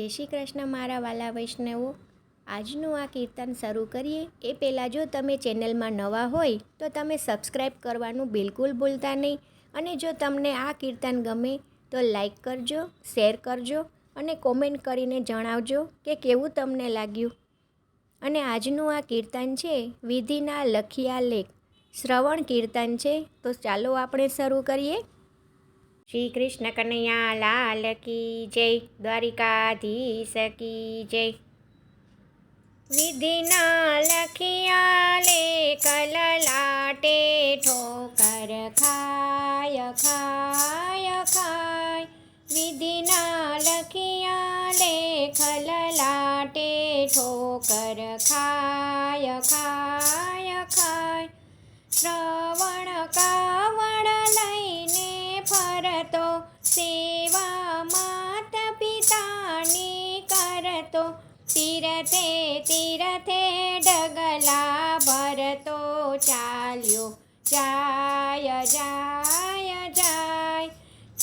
જય શ્રી કૃષ્ણ મારા વાલા વૈષ્ણવો. આજનું આ કીર્તન શરૂ કરીએ. એ પહેલાં જો તમે ચેનલમાં નવા હોય, તો તમે સબસ્ક્રાઈબ કરવાનું બિલકુલ ભૂલતા નહીં. અને જો તમને આ કીર્તન ગમે, તો લાઈક કરજો, શેર કરજો અને કોમેન્ટ કરીને જણાવજો કે કેવું તમને લાગ્યું. અને આજનું આ કીર્તન છે, વિધિના લખિયા લેખ. શ્રવણ કીર્તન છે, તો ચાલો આપણે શરૂ કરીએ. શ્રી કૃષ્ણ કનૈયા લાલ કી જય દ્વારિકાધીશ કી જય વિધિના લખિયા લેખ લલાટે ઠોકર ખાય ખાય ખાય વિધિના લખિયા લેખ લલાટે ઠોકર ખાય ખાય ખાય શ્રવણ લઈને ફરતો સેવા માતા પિતાની કરતો, તીરથે તીરથે ડગલા ભરતો, ચાલ્યો જાય જાય જાય.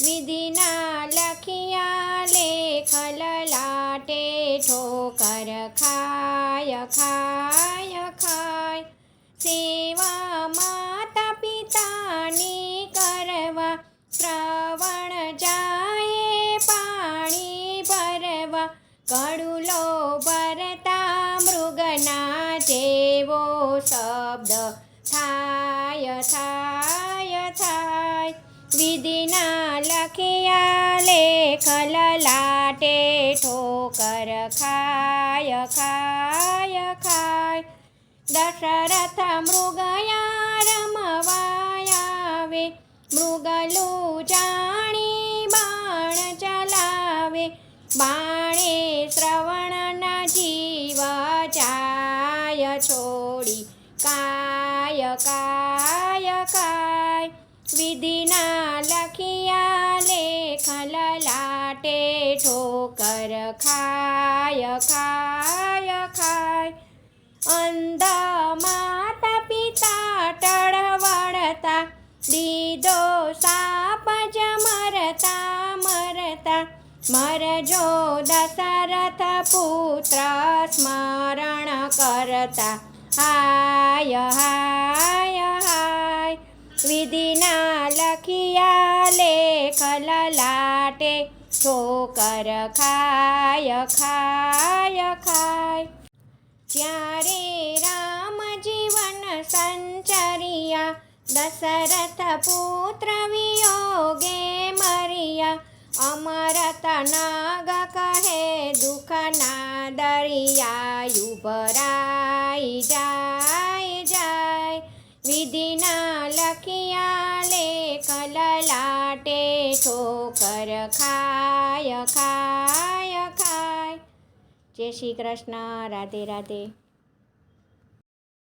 વિધિના લખિયા લેખ લલાટે ઠોકર ખાય ખાય ખાય. સેવા કડુલો ભરતા મૃગના જેવો શબ્દ થાય થાય થાય. વિધિના લખિયા લેખ લલાટે ઠોકર ખાય ખાય ખાય. દશરથ મૃગયા રમવાયાવે મૃગલું જાણી બાણ ચલાવે. બાણે કાય કાય કાય, વિધિના લખિયા લેખ લલાટે ઠોકર ખાય ખાય ખાય. અંધ માતા પિતા ટળવળતા દીદો સાપ જ મરતા મરતા. મરજો દશરથ પુત્ર સ્મરણ કરતા. હાય હાય હાય. વિધિના લખિયા લેખ લલાટે ઠોકર ખાય ખાય ખાય. જ્યારે રામ જીવન સંચરિયા, દશરથ પુત્ર વિયોગે મરિયા અમરત નાગ કહે દુઃખના દરિયા ભરાઈ જાય જાય. વિધિના લખિયા લેખ લલાટે ઠોકર ખાય ખાય ખાય. જય શ્રી કૃષ્ણ. રાધે રાધે.